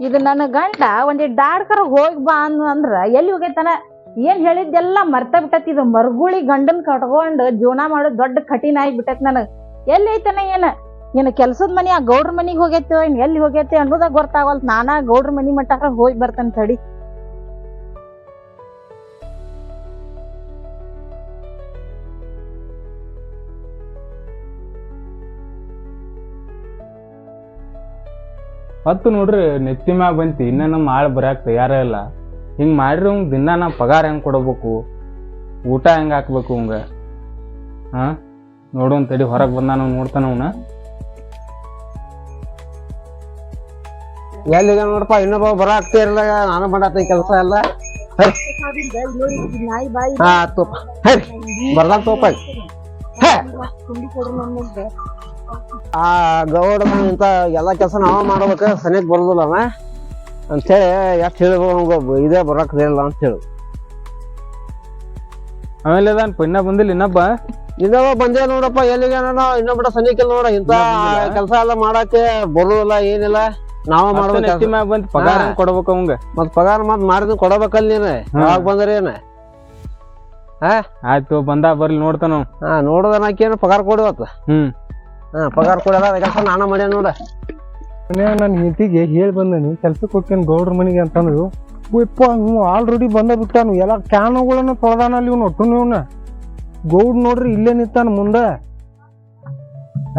ಇದು ನನ್ನ ಗಂಡ ಒಂದಿ ಡಾಡ್ಕರ ಹೋಗಿ ಬಾ ಅಂದ್ರೆ ಎಲ್ಲಿ ಹೋಗೈತನ? ಏನ್ ಹೇಳಿದ್ದೆಲ್ಲ ಮರ್ತ ಬಿಟ್ಟತಿ ಇದು ಮರ್ಗುಳಿ ಗಂಡನ್ ಕಟ್ಕೊಂಡು ಜೀವನ ಮಾಡೋದು ದೊಡ್ಡ ಕಠಿಣ ಆಗಿ ಬಿಟ್ಟತ್ ಎಲ್ಲಿ ಐತನ ಏನ? ನಿನ್ನ ಕೆಲ್ಸದ ಮನಿ ಆ ಗೌಡ್ರ ಮನಿಗ್ ಹೋಗೈತೋ ಏನ್? ಎಲ್ಲಿ ಹೋಗೈತೆ ಅನ್ನೋದಾಗ ಗೊತ್ತಾಗಲ್ ನಾನಾ ಗೌಡ್ರ ಮನಿ ಮಟ್ಟ ಹೋಗಿ ಬರ್ತಾನೆ ತಡಿ. ಹೊತ್ತು ನೋಡ್ರಿ, ನೆತ್ತಿ ಮ್ಯಾಗ ಬಂತಿ, ಇನ್ನ ನಮ್ಮ ಬರ್ಯಾಕ ಬರಾಕ್ ತಯಾರ ಇಲ್ಲ. ಹಿಂಗೆ ಮಾಡಿರಿ ಅವ್ನ್ ದಿನ ನಾ ಪಗಾರ ಹೆಂಗೆ ಕೊಡಬೇಕು? ಊಟ ಹೆಂಗ್ ಹಾಕ್ಬೇಕು ಅವಂಗ ಹಾ? ನೋಡೋನ್ ತಡಿ ಹೊರಗ್ ನಾವು ನೋಡ್ತಾನ ಅವನ. ಎಲ್ಲಿಗ ನೋಡಪ್ಪ, ಇನ್ನೊಬ್ಬ ಬರಾಕ್ತೇ ಇರಲ್ಲ ನಾನು ಮಾಡತ್ತ ಕೆಲಸ ಎಲ್ಲ ಹಾ. ತೋಪ. ಆ ಗೌಡ ಇಂತ ಎಲ್ಲಾ ಕೆಲಸ ನಾವ ಮಾಡ್ಬೇಕ ಸನಿಕ್ ಬರೋದಿಲ್ಲ ಅವ. ಅಂತೇಳಿ ಎಷ್ಟ್ ಹೇಳ್ಬೇಕು ಇದೇ ಬರಾಕ್ ಇಲ್ಲ ಅಂತ ಹೇಳಿ. ಆಮೇಲೆ ಅದಾನ್ ಇನ್ನ ಬಂದಿಲ್ಲ ಇನ್ನೊಬ್ಬ? ಇನ್ನೊಬ್ಬ ಬಂದೇ ನೋಡಪ್ಪ ಎಲ್ಲಿಗೆ ಇನ್ನೊಬ್ಬ ಸನಿಕಿಲ್ಲ ನೋಡ ಇಂತ? ಕೆಲಸ ಎಲ್ಲ ಮಾಡಕ್ಕೆ ಬರೋದಿಲ್ಲ ಏನಿಲ್ಲ. ನಾವ ಮಾಡ್ಬೇಕು. ಪಗಾರ ಕೊಡ್ಬೇಕು ಅವಂಗ? ಮತ್ ಪಗಾರ ಮತ್ ಮಾಡಿದ್ ಕೊಡಬೇಕಲ್ಲ ನೀನು. ಯಾವಾಗ ಬಂದ್ರಿ ಏನ? ಆಯ್ತು ಬಂದ ಬರ್ಲಿ ನೋಡ್ತಾನ ಅವ. ಹಾ ನೋಡದ ನಾಕೇನು ಪಗಾರ ಕೊಡುವತ್ತ ಹ್ಮ್. ಹಾ ಪಗಾರ ಕೊಡಲ್ಲ ಕೆಲಸ ನಾನ ಮಾಡ್ಯ ನೋಡ. ನನ್ನ ಹೆಂಡತಿಗೆ ಹೇಳಿ ಬಂದನಿ ಕೆಲ್ಸಕ್ಕೆ ಹೋಗ್ತೇನೆ ಗೌಡ್ರ ಮನೆಗೆ ಅಂತಂದ್ರು ಇಪ್ಪ ನೀವು ಆಲ್ರೆಡಿ ಬಂದ ಬಿಟ್ಟಾನು ಎಲ್ಲ ಕ್ಯಾನುಗಳನ್ನ ತೊಳೆದಾನಲ್ಲಿ ಇವ್ನು ಒಟ್ಟು ಇವನ. ಗೌಡ್ ನೋಡ್ರಿ ಇಲ್ಲೇ ನಿಂತಾನ ಮುಂದೆ.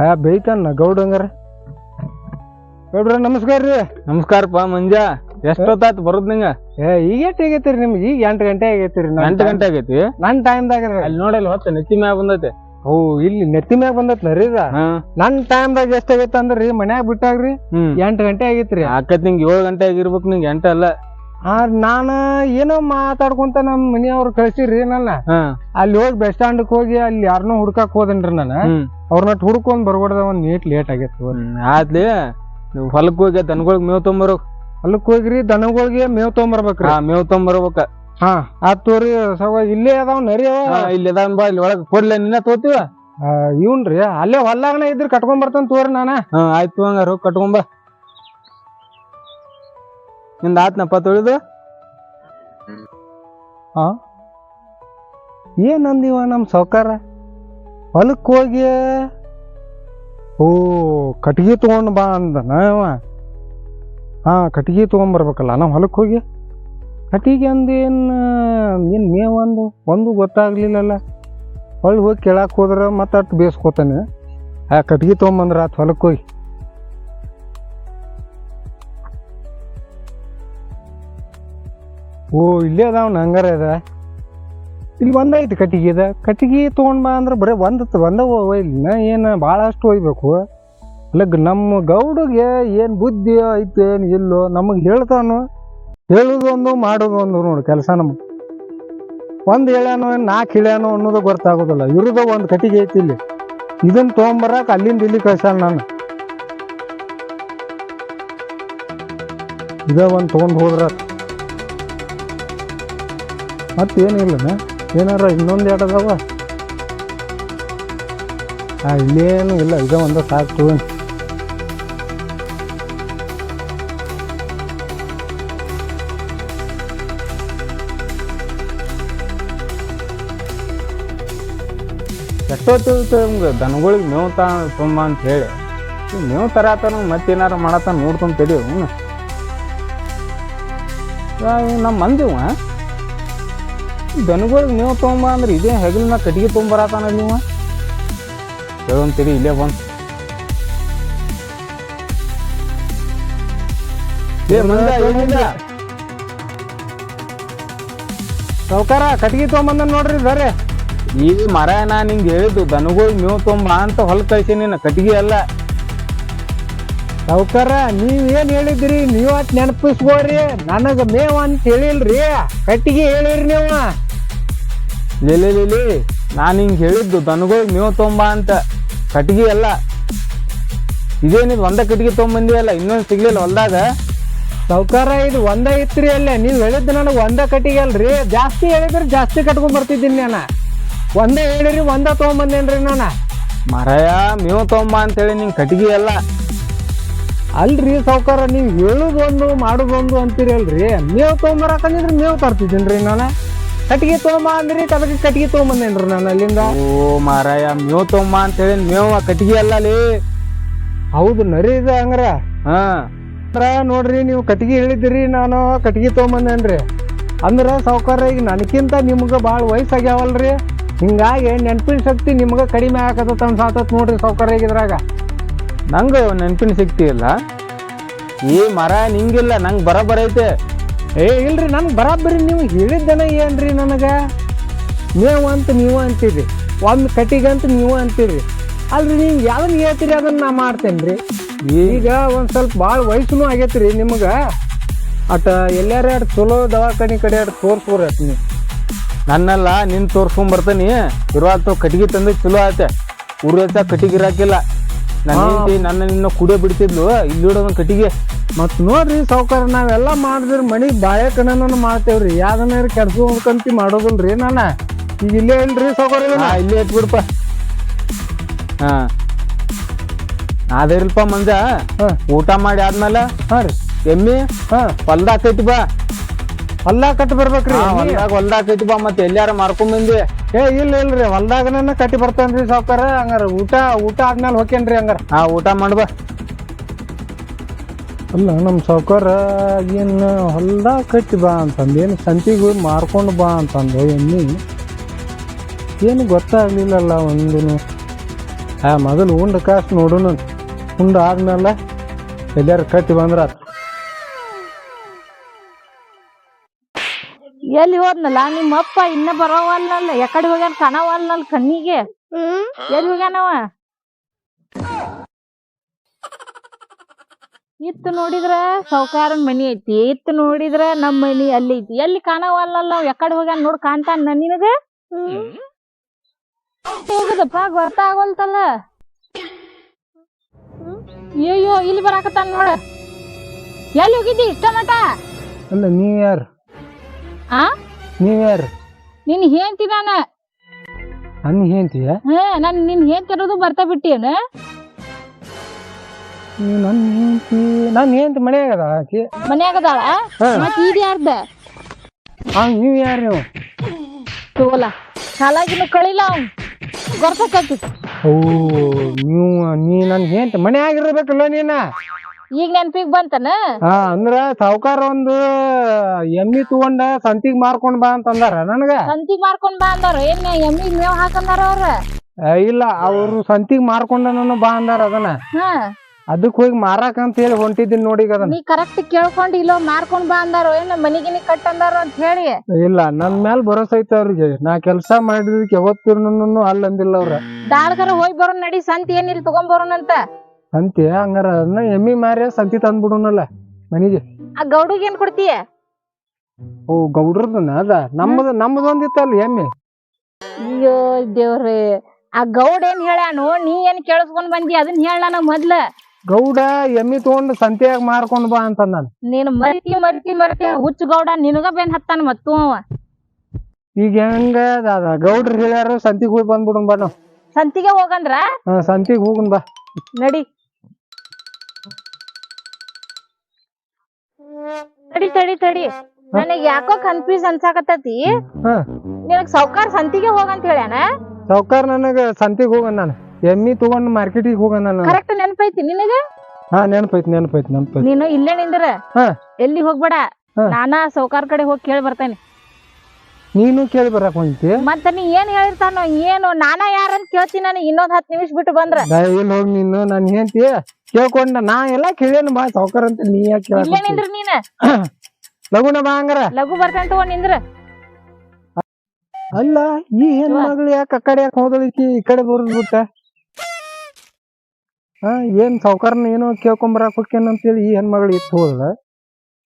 ಆ ಬೈತಾನ ಗೌಡ್ ಹಂಗಾರ. ಗೌಡ್ರ ನಮಸ್ಕಾರ ರೀ. ನಮಸ್ಕಾರಪ್ಪ ಮಂಜಾ. ಎಷ್ಟೊತ್ತಾಯ್ತು ಬರೋದ್ ನಿಂಗ? ಏ ಈಗ ಎಷ್ಟು ಆಗೈತ್ರಿ ನಿಮ್ಗೆ? ಈಗ ಎಂಟು ಗಂಟೆ ಆಗೈತ್ರಿ ಎಂಟು ಗಂಟೆ ಆಗೈತಿ? ನನ್ನ ಟೈಮ್ದಾಗ ಅಲ್ಲಿ ನೋಡಲ್ಲ ಹೊತ್ತ ನೆಚ್ಚಿ ಮ್ಯಾಗ ಬಂದೈತೆ. ಓ ಇಲ್ಲಿ ನೆತ್ತಿ ಮ್ಯಾಗ ಬಂದತ್ನ ರೀ ಇದ? ದಾಗ ನನ್ನ ಟೈಮ್ದಾಗ ಎಷ್ಟ ಆಗೈತ ಅಂದ್ರಿ? ಮನ್ಯಾಗ ಬಿಟ್ಟಾಗ್ರಿ? ಎಂಟ್ ಗಂಟೆ ಆಗೈತ್ರಿ. ಆಕತ್ ನಿಂಗೆ ಏಳು ಗಂಟೆ ಆಗಿರ್ಬೇಕು ನಿಂಗೆ ಎಂಟ ಅಲ್ಲ. ಆ ನಾನು ಏನೋ ಮಾತಾಡ್ಕೊಂತ ನಮ್ ಮನೆಯವ್ರು ಕಳ್ಸಿರಿ ನನ್ನ ಅಲ್ಲಿ ಹೋಗಿ ಬಸ್ ಸ್ಟ್ಯಾಂಡ್ ಹೋಗಿ ಅಲ್ಲಿ ಯಾರನ್ನೋ ಹುಡ್ಕಾಕ್ ಹೋದನ್ರಿ ನಾನು. ಅವ್ರನ್ನ ಹುಡ್ಕೊಂಡ್ ಬರ್ಬಾರ್ದ ಒಂದ್ ನೀಟ್ ಲೇಟ್ ಆಗೈತಿ ಆದ್ಲಿ ನೀವು ಹೊಲಕ್ ಹೋಗಿ ದನಗಳಿಗೆ ಮೇವ್ ತೊಂಬರ್ ಹೊಲಕ್ ಹೋಗ್ರಿ ದನಗಳಿಗೆ ಮೇವ್ ತೊಂಬರ್ಬೇಕ್ರಿ. ಮೇವ್ ತೊಂಬರ್ಬೇಕ. ಹಾ. ಆತ್ ತೋರಿ ಸವ ಇಲ್ಲೇ ಅದಾವ ನರಿ ಅವ ಹಾ, ಇಲ್ಲಿ ಅದಾನ್ ಬಾ ಇಲ್ಲಿ ಒಳಗ್ ಕೊಡ್ಲೆ ನಿನ್ನ ತೋತಿವ ಆ, ಇವ್ನ್ರಿ ಅಲ್ಲೇ ಹೊಲ್ಲಾಗನ ಇದ್ರ ಕಟ್ಕೊಂಡ್ ಬರ್ತಾನ ತೋರಿ ನಾನ. ಹಾ ಆಯ್ತು ಹೋಗಿ ಕಟ್ಕೊಂಬ ನಿಂದ ಆತ್ನಪ್ಪ ತೊಳಿದು. ಏನ್ ಅಂದಿವ ನಮ್ ಸಾವ್ಕಾರ? ಹೊಲಕ್ ಹೋಗಿ ಓ ಕಟ್ಗಿ ತಗೊಂಡ್ ಬಾ ಅಂದನ ಅವ. ಹಾ ಕಟ್ಗಿ ತಗೊಂಡ್ ನಾ ಹೊಲಕ್ ಹೋಗಿ? ಕಟ್ಟಿಗೆ ಅಂದೇನು ಏನು ಮೇವ್ ಅಂದು? ಒಂದು ಗೊತ್ತಾಗಲಿಲ್ಲಲ್ಲ. ಹೊಳ್ಳಿ ಹೋಗಿ ಕೆಳಕ್ಕೆ ಹೋದ್ರೆ ಮತ್ತೆ ಅಟ್ ಬೇಸ್ಕೋತಾನೆ. ಆ ಕಟ್ಗೆ ತೊಗೊಂಬಂದ್ರೆ ಆತು ಹೊಲಕ್ಕೆ ಹೋಗಿ. ಓ, ಇಲ್ಲೇ ಅದಾವ ಹಂಗಾರ ಅದ? ಇಲ್ಲಿ ಒಂದೈತಿ ಕಟ್ಟಿಗೆ ಇದೆ ಕಟ್ಟಿಗೆ ತೊಗೊಂಡು ಬಾ ಅಂದ್ರೆ ಬರೀ ಒಂದ್ ಒಂದ ಒಯ್ಲಿನ ಏನು ಭಾಳಷ್ಟು ಒಯ್ಬೇಕು. ಅಲ್ಲ ನಮ್ಮ ಗೌಡಿಗೆ ಏನು ಬುದ್ಧಿ ಐತೆ ಏನು ಇಲ್ಲೋ ನಮಗೆ ಹೇಳ್ತಾನು. ಹೇಳೋದೊಂದು ಮಾಡೋದೊಂದು ನೋಡು ಕೆಲಸ ನಮ್ಗೆ. ಒಂದು ಹೇಳ್ಯಾನೋ ನಾಲ್ಕು ಹೇಳ್ಯಾನೋ ಅನ್ನೋದು ಗೊತ್ತಾಗೋದಿಲ್ಲ. ಇರೋದು ಒಂದು ಕಟ್ಟಿಗೆ ಐತಿ ಇಲ್ಲಿ. ಇದನ್ನು ತೊಗೊಂಬರಕ್ಕೆ ಅಲ್ಲಿಂದ ಇಲ್ಲಿ ಕಳ್ಸಾನ ನಾನು. ಇದೇ ಒಂದು ತೊಗೊಂಡು ಹೋದ್ರ ಮತ್ತೇನಿಲ್ಲನ ಏನಾರ ಇನ್ನೊಂದು ಎರಡು ಅದಾವ? ಆ, ಇಲ್ಲೇನು ಇಲ್ಲ. ಇದೇ ಒಂದು ಸಾಕು. ತಗೊಂಡು ಎಷ್ಟೊತ್ತು ನಮ್ಗೆ ದನಗಳಿಗೆ ಮೇವು ತಾ ತುಂಬ ಅಂತ ಹೇಳಿ. ಮೇವು ಮತ್ತೆ ಮತ್ತೇನಾರ ಮಾಡತ್ತ ನೋಡ್ಕೊಂಡು ತಡಿ ಹ್ಞೂ ನಮ್ಮ ಮಂದಿವ ದನಗಳಿಗೆ ಮೇವು ತೊಗೊಂಬ ಅಂದ್ರೆ ಇದೇ ಹೆಗಲಿನ ಕಟ್ಟಿಗೆ ತೊಗೊಂಬರತಾನ ನೀವ ಹೇಳೋನ್ ತಡಿ ಇಲ್ಲೇ ಬಂದು ಕಟ್ಟಿಗೆ ಸಾವ್ಕಾರ ಕಟ್ಗಿ ತೊಗೊಂಬಂದ ನೋಡ್ರಿ, ಬರ್ರಿ. ಈ ಮರ ನಾ ನಿಂಗೆ ಹೇಳಿದ್ದು ದನಗಳು ಮೇವು ತುಂಬ ಅಂತ ಹೊಲ ಕಳ್ಸಿ ನೀನು ಕಟ್ಟಿಗೆ ಅಲ್ಲ ಸಾವ್ಕಾರ ನೀವೇನ್ ಹೇಳಿದ್ರಿ? ನೀವ್ ಅಟ್ ನೆನಪಿಸ್ಕೋರಿ ನನಗ ಮೇವ್ ಅಂತ ಹೇಳಿಲ್ರಿ. ಕಟ್ಟಿಗೆ ಹೇಳಿರಿ ನೀವು. ಲಿಲಿ ಲೇಲೆ ನಾನು ಹಿಂಗೆ ಹೇಳಿದ್ದು ದನಗಳಿಗೆ ಮೇವು ತೊಂಬ ಅಂತ. ಕಟ್ಟಿಗೆ ಅಲ್ಲ ಇದೇನಿದು ಒಂದ ಕಟ್ಟಿಗೆ ತೊಗೊಂಬಂದಿವಲ್ಲ ಇನ್ನೊಂದು ಸಿಗ್ಲಿಲ್ಲ ಹೊಲ್ದಾಗ? ಸೌಕಾರ ಇದು ಒಂದ ಇತ್ರಿ ಅಲ್ಲೇ. ನೀವು ಹೇಳಿದ್ದು ನನಗೆ ಒಂದ ಕಟ್ಟಿಗೆ ಅಲ್ರಿ. ಜಾಸ್ತಿ ಹೇಳಿದ್ರೆ ಜಾಸ್ತಿ ಕಟ್ಕೊಂಡ್ ಬರ್ತಿದ್ದೀನಿ ನಾನು. ಒಂದೇ ಹೇಳಿರಿ ಒಂದ ತೊಗೊಂಬಂದೇನ್ರಿ ನಾನು? ಮರಯ ಮೇವ್ ತೊಂಬ ಅಂತೇಳಿ ನಿಂಗೆ ಕಟ್ಗಿ ಅಲ್ಲ. ಅಲ್ರಿ ಸಾವ್ಕಾರ ನೀವು ಹೇಳುದೊಂದು ಮಾಡುದೊಂದು ಅಂತೀರಿ ಅಲ್ರಿ. ಮೇವ್ ತೊಗೊಂಬರಕಂದಿದ್ರೆ ಮೇವ್ ತರ್ತಿದ್ದೀನ್ರಿ ನಾನು. ಕಟ್ಟಿಗೆ ತೊಗೊಂಬ ಅಂದ್ರಿ ತಲಗಿ ಕಟ್ಟಿಗೆ ತೊಗೊಂಬಂದೇನ್ರಿ ನಾನು ಅಲ್ಲಿಂದ. ಓ ಮಾರಾಯ ಮೇವ್ ತೊಂಬ ಅಂತ ಹೇಳಿ ಮೇವ್ ಕಟ್ಟಿಗೆ ಅಲ್ಲ ಲೇ ಹೌದು ನರಿ ಇದೆ ಹಂಗ್ರ. ಹಾ. ಅಂದ್ರ ನೋಡ್ರಿ ನೀವು ಕಟ್ಟಿಗೆ ಹೇಳಿದ್ರಿ ನಾನು ಕಟ್ಟಿಗೆ ತೊಗೊಂಬಂದೇನ್ರಿ. ಅಂದ್ರ ಸಾವ್ಕಾರ ಈಗ ನನಗಿಂತ ನಿಮ್ಗೆ ಭಾಳ ವಯಸ್ಸಾಗ್ಯಾವಲ್ರಿ. ಹಿಂಗಾಗಿ ನೆನಪಿನ ಶಕ್ತಿ ನಿಮ್ಗೆ ಕಡಿಮೆ ಆಗತ್ತ ಅನ್ಸಾತತ್ ನೋಡ್ರಿ ಸೌಕರ್ಯ ಇದ್ರಾಗ. ನಂಗೆ ನೆನಪಿನ ಶಕ್ತಿ ಇಲ್ಲ. ಏ ಮರ ನಿಂಗಿಲ್ಲ ನಂಗೆ ಬರಬರ ಐತೆ. ಏ ಇಲ್ರಿ ನನ್ಗೆ ಬರಾಬರಿ ನೀವು ಹೇಳಿದ್ದನ ಏನ್ರಿ ನನಗೆ? ನೀವು ಅಂತ ನೀವು ಅಂತೀರಿ. ಒಂದು ಕಟ್ಟಿಗಂತ ನೀವು ಅಂತೀರಿ. ಅಲ್ರಿ ನೀವು ಯಾವ್ದನ್ನ ಹೇಳ್ತೀರಿ ಅದನ್ನ ನಾ ಮಾಡ್ತೇನ್ರಿ? ಈಗ ಒಂದು ಸ್ವಲ್ಪ ಭಾಳ ವಯಸ್ಸುನು ಆಗೈತ್ರಿ ನಿಮ್ಗ. ಅಟ ಎಲ್ಲಾರ ಚಲೋ ದವಾಖಾನೆ ಕಡೆ ಎರಡು ತೋರ್ಸ್ಕೊರಿ ಅಟ್ ನೀವು. ನನ್ನೆಲ್ಲ ನಿನ್ ತೋರ್ಸ್ಕೊಂಡ್ ಬರ್ತೀನಿ. ಇರುವಂತ ಕಟ್ಟಿಗೆ ತಂದು ಚಲೋ ಆಯ್ತೆ. ಹತ್ರ ಕಟ್ಟಿಗೆ ಇರಾಕಿಲ್ಲ. ನನ್ನ. ಹೆಂಡತಿ ನನ್ನ ನಿನ್ನ ಕುಡಿಯೋ ಬಿಡ್ತಿದ್ಲು. ಇಲ್ಲಿ ಇಡೋದು ಕಟ್ಟಿಗೆ. ಮತ್ ನೋಡ್ರಿ ಸಾವ್ಕಾರ ನಾವೆಲ್ಲ ಮಾಡಿದ್ರೆ ಮನಿಗ್ ಕಣ್ಣನ ಮಾಡ್ತೇವ್ರಿ. ಯಾವ್ದನ್ನ ಕೆಡ್ಸ್ಕೊಂಡ್ಕಂತಿ ಮಾಡೋದಿಲ್ರಿ ನಾನ. ಈಗ ಇಲ್ಲೇ ಇಲ್ರಿ ಸಾವುಕಾರ ಇಲ್ಲೇ ಇಲ್ಲೇ ಬಿಡ್ಪ ಹಾ. ಅದೇ ಮಂಜ. ಊಟ ಮಾಡಿ ಆದ್ಮೇಲೆ ಹಾ ರೀ. ಎಮ್ಮಿ ಹಾ. ಪಲ್ದಾಕೈತಿ ಕೈತಿ ಬಾ. ಹೊಲ್ದಾಗ ಕಟ್ಟಿ ಬರ್ಬೇಕ್ರಿ? ಹೊಲ್ದಾಗ ಹೊಲ್ದಾಗ ಕಟ್ಟಿ ಬಾ ಮತ್ತೆ ಎಲ್ಲಾರ ಮಾರ್ಕೊಂಡ್ ಬಂದಿ ಏ ಇಲ್ಲ ಇಲ್ರಿ ಹೊಲ್ದಾಗನ ಕಟ್ಟಿ ಬರ್ತೇನ್ರಿ ಸಾವ್ಕಾರ. ಹಂಗಾರ ಊಟ ಊಟ ಆದ್ಮೇಲೆ ಹೋಕೇನ್ರಿ ಹಂಗಾರ. ಹಾ ಊಟ ಮಾಡ್ಬ ಅಲ್ಲ ನಮ್ಮ ಸಾವ್ಕಾರ ಏನ್ ಹೊಲ್ದಾಗ ಕಟ್ಟಿ ಬಾ ಅಂತಂದು ಏನು ಸಂತಿಗೆ ಮಾರ್ಕೊಂಡು ಬಾ ಅಂತಂದು ಎಣ್ಣಿ. ಏನು ಗೊತ್ತಾಗ್ಲಿಲ್ಲಲ್ಲ ಒಂದು ಆ ಮೊದಲು ಉಂಡ ಕಾಸು ನೋಡೋಣ ಉಂಡ ಆದ್ಮೇಲೆ ಎಲ್ಲಾರು ಕಟ್ಟಿ ಬಂದ್ರ ಎಲ್ಲಿ ಹೋದ್ನಲ್ಲ? ನಿಮ್ಮ ಅಪ್ಪ ಇನ್ನ ಬರೋವಲ್ಲ ಯಾಕಡೆ ಹೋಗ್ಯಾನ ಕಾಣವಲ್ಲ ಕಣ್ಣಿಗೆ. ಎಲ್ಲಿ ಹೋಗ್ಯಾನವ ಇತ್ತು ನೋಡಿದ್ರ ಸೌಕಾರನ್ ಮನಿ ಐತಿ. ಇತ್ತು ನೋಡಿದ್ರ ನಮ್ ಮನಿ ಅಲ್ಲಿ ಐತಿ. ಎಲ್ಲಿ ಕಾಣವಲ್ಲ ಎಕಡೆ ಹೋಗ್ಯಾನ ನೋಡ್ ಕಾಣ್ತಾನ ನಿನಗ? ಹೋಗುದಪ್ಪ, ಗೊತ್ತಾಗವಲ್ತಲ್ಲ. ಅಯ್ಯೋ ಇಲ್ಲಿ ಬರಾಕತ್ತಾನ ನೋಡ. ಎಲ್ಲಿ ಹೋಗಿದ್ದಿ? ಇಷ್ಟ ಮಟ ಅಲ್ಲ ನೀವ್ ಯಾರು? ಆ? ನೀವ್ ಯಾರು? ನಿನ್ ಹೇಳ್ತಿ ನಾನ. ನನ್ ಹೇಳ್ತೀಯ ಹಾ ನಾನ್ ನಿನ್ ಹೇಳ್ತಿರೋದು ಬರ್ತಾ ಬಿಟ್ಟೇನ ನೀವು ನನ್ನ ಹೆಂಡ್ತಿ ನನ್ನ ಹೆಂಡ್ತಿ ಮನ್ಯಾಗ ಅದ ಆಕಿ. ಮನ್ಯಾಗ ಅದಾಳ. ಮತ್ ಇದು ಯಾರ್ದ? ಹಂಗ ನೀವು ಯಾರು? ನೀವು ತಗೋಲ. ಸಾಲಾಗಿನ ಕಳಿಲ್ಲ ಅವ್ನ್. ಓ ನೀವು ನೀ ನನ್ನ ಹೆಂಡ್ತಿ ಮನ್ಯಾಗ ಇರ್ಬೇಕಲ್ಲ ನೀನ? ಈಗ ನೆನ್ಪಿಗ್ ಬಂತನ? ಹಾ ಅಂದ್ರ ಸಾವುಕಾರ ಒಂದು ಎಮ್ಮಿ ತಗೊಂಡ ಸಂತಿಗ್ ಮಾರ್ಕೊಂಡ್ ಬಾ ಅಂತ ಅಂದಾರ ನನಗ? ಸಂತಿಗ್ ಮಾರ್ಕೊಂಡ್ ಬಾ ಅಂದಾರ. ಏನ್ ಎಮ್ಮಿಗ್ ಮೇವ್ ಹಾಕಂದಾರ ಅವ್ರ? ಇಲ್ಲ ಅವ್ರು ಸಂತಿಗ್ ಮಾರ್ಕೊಂಡ ನಾನು ಬಾ ಅಂದಾರ ಅದನ್ನ. ಅದಕ್ ಹೋಗಿ ಮಾರಾಕ ಅಂತ ಹೇಳಿ ಹೊಂಟಿದ್ದೀನಿ ನೋಡಿ ಅದನ್ನ. ನೀ ಕರೆಕ್ಟ್ ಕೇಳ್ಕೊಂಡ್ ಇಲ್ಲೋ ಮಾರ್ಕೊಂಡ್ ಬಾ ಅಂದಾರ ಏನ್ ಮನಿಗಿನಿ ಕಟ್ ಅಂದಾರ ಅಂತ ಹೇಳಿ. ಇಲ್ಲ ನನ್ ಮ್ಯಾಲ ಭರೋಸಾ ಐತೆ ಅವ್ರಿಗೆ. ನಾ ಕೆಲಸ ಮಾಡಿದಕ್ಕೆ ಯಾವತ್ತಿರ್ನು ಅಲ್ಲ ಅಂದಿಲ್ಲ ಅವ್ರ. ದಾಳ್ಗರ ಹೋಗಿ ಬರೋನ್ ನಡಿ ಸಂತಿ ಏನಿಲ್ಲ ತಗೊಂಡ್ ಬರೋಣಂತ ಸಂತಿ ಹಂಗಾರ ಅದನ್ನ ಎಮ್ಮಿ ಮಾರಿ ಸಂತಿ ತಂದ್ಬಿಡೋಣಲ್ಲ ಮನೆಗೆ. ಆ ಗೌಡಗ್ ಏನ್ ಕೊಡ್ತೀಯ? ಓ ಗೌಡ್ರದನ್ನ ಅದ? ನಮ್ಮದ ನಮ್ಮದೊಂದಿತ್ತಲ್ಲ ಎಮ್ಮಿ? ಅಯ್ಯೋ ದೇವ್ರಿ ಆ ಗೌಡ ಏನ್ ಹೇಳ್ಯಾನು ನೀ ಏನ್ ಕೇಳಿಸ್ಕೊಂಡ್ ಬಂದಿ? ಅದನ್ನ ಹೇಳ ನನಗ್ ಮೊದ್ಲ. ಗೌಡ ಎಮ್ಮಿ ತಗೊಂಡ್ ಸಂತಿಯಾಗ ಮಾರ್ಕೊಂಡ್ ಬಾ ಅಂತ ನಾನು ನೀನ್ ಮರ್ತಿ ಮರ್ತಿ ಮರಿತಿ ಹುಚ್ಚ ಗೌಡ ನಿನಗ ಬೆನ್ ಹತ್ತಾನ ಮತ್ತು ಅವ. ಈಗ ಹೆಂಗ ಅದ? ಗೌಡ್ರು ಹೇಳ್ಯಾರ ಸಂತಿಗೆ ಹೋಗಿ ಬಂದ್ಬಿಡೋಣ ಬಾ ನಾವು. ಸಂತಿಗೆ ಹೋಗಂದ್ರ? ಹ ಸಂತಿಗೆ ಹೋಗುನ್ ಬಾ. ನಡಿ. ತಡಿ ತಡಿ ತಡಿ. ನನಗ್ ಯಾಕೋ ಕನ್ಫ್ಯೂಸ್ ಅನ್ಸಾಕತ್ತತಿ? ಹಾ. ನಿನಗ್ ಸಾವ್ಕಾರ್ ಸಂತಿಗೆ ಹೋಗಂತ ಹೇಳ್ಯಾನ? ಸಾವ್ಕಾರ ನನಗ ಸಂತಿಗೆ ಹೋಗನ್ ನಾನು. ಎಮ್ಮಿ ತಗೊಂಡ್ ಮಾರ್ಕೆಟಿಗೆ ಹೋಗನ್ ನಾನು. ಕರೆಕ್ಟ್ ನೆನಪೈತಿ ನಿನಗ? ಹಾ ನೆನಪೈತಿ ನೆನಪೈತಿ ನೆನಪೈತಿ. ನೀನು ಇಲ್ಲೇ ನಿಂದ್ರ? ಹಾ. ಎಲ್ಲಿ ಹೋಗ್ಬೇಡ? ಹಾ. ನಾನಾ ಸಾವ್ಕಾರ್ ಕಡೆ ಹೋಗಿ ಕೇಳಿ ಬರ್ತೇನೆ. ನೀನು ಕೇಳಿ ಬರಕ್ ಹೊಂತಿ ಮತ್ತೆ ನೀ ಏನ್ ಹೇಳಿರ್ತಾನೋ ಏನು ನಾನ ಯಾರಂತ ಕೇಳ್ತೀನಿ ನಾನು ಇನ್ನೊಂದ್ ಹತ್ತು ನಿಮಿಷ ಬಿಟ್ಟು ಬಂದ್ರ. ಇಲ್ಲಿ ಹೋಗಿ ನೀನು ನಾನು ಹೇಳ್ತಿ ಕೇಳ್ಕೊಂಡ ನಾ ಎಲ್ಲಾ ಕೇಳೇನು ಬಾ ಸೌಕರ್ ಅಂತ ನೀ ಯಾಕೆ ಇಲ್ಲೇ ನಿಂದ್ರ ನೀನ. ಲಗುನ ಬಾ ಹಂಗಾರ. ಲಘು ಬರ್ತೇನೆ ತಗೊಂಡ್ ನಿಂದ್ರ. ಅಲ್ಲ ಈ ಹೆಣ್ಮಗಳು ಯಾಕೆ ಆ ಕಡೆ ಯಾಕೆ ಹೋದಳಿಕಿ ಈ ಕಡೆ ಬರೋದ್ ಬಿಟ್ಟ ಹಾ ಏನ್ ಸಾವ್ಕಾರನ ಏನೋ ಕೇಳ್ಕೊಂಬರಕ್ ಹೋಕ್ಕೇನ ಅಂತೇಳಿ ಈ ಹೆಣ್ಮಗಳು ಇತ್ತು ಹೋದ್ಲ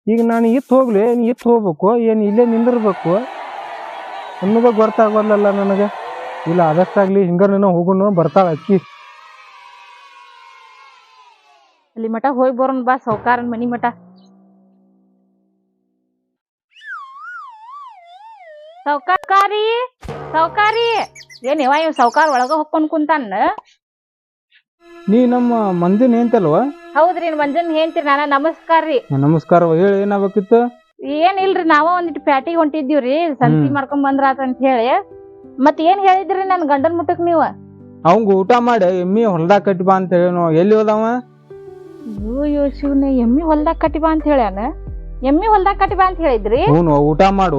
ಈಗ ನಾನು ಇತ್ತು ಹೋಗ್ಲಿ ಏನ್ ಇತ್ತು ಹೋಗ್ಬೇಕು ಏನ್ ಇಲ್ಲೇ ನಿಂದಿರ್ಬೇಕು. ಅನ್ನೋದ ಗೊತ್ತಾಗಲ್ಲ ನನಗೆ? ಇಲ್ಲ ಅದಕ್ಕಾಗ್ಲಿ ಹಿಂಗಾರ ಹೋಗುನು ಬರ್ತಾಳೆ ಅಕ್ಕಿ. ಅಲ್ಲಿ ಮಠ ಹೋಗಿ ಬರೋಣ ಬಾ ಸಾವ್ಕಾರನ್ ಮನಿ ಮಠ. ಸೌಕಾರಿ ಸೌಕಾರಿ ಏನ್ ಇವ ಇವ್ ಸಾವ್ಕಾರ ಒಳಗ ಹೊಕ್ಕೊಂಡ್ ಕುಂತಾನ? ನೀ ನಮ್ಮ ಮಂದಿನ ಹೌದ್ರಿ ಮಂಜನ್ ಹೇಳ್ತೀರಿ ನಾನ ನಮಸ್ಕಾರ ರೀ. ನಮಸ್ಕಾರ ಹೇಳಿ ಏನಾಗ್ಬೇಕಿತ್ತು? ಏನಿಲ್ರಿ ನಾವ ಒಂದಿಟ್ಟು ಪ್ಯಾಟಿಗ್ ಹೊಂಟಿದ್ದೀವ್ರಿ ಸಂತಿ. ಮಾಡ್ಕೊಂಡ್ ಬಂದ್ರಾತ ಅಂತ ಹೇಳಿ. ಮತ್ ಏನ್ ಹೇಳಿದ್ರಿ ನನ್ ಗಂಡನ್ ಮುಟ್ಟಕ್ ನೀವ? ಅವಂಗ ಊಟ ಮಾಡಿ ಎಮ್ಮಿ ಹೊಲ್ದಾಗ ಕಟ್ಟಿ ಬಾ ಅಂತ ಹೇಳಿ ಎಲ್ಲಿ ಹೋದವ? ಅಯ್ಯೋ ಶಿವನ ಎಮ್ಮಿ ಹೊಲ್ದಾಗ ಕಟ್ಟಿ ಬಾ ಅಂತ ಹೇಳ್ಯಾನ? ಎಮ್ಮಿ ಹೊಲ್ದಾಗ ಕಟ್ಟಿ ಬಾ ಅಂತ ಹೇಳಿದ್ರಿ? ಹ್ಞೂ ಊಟ ಮಾಡು.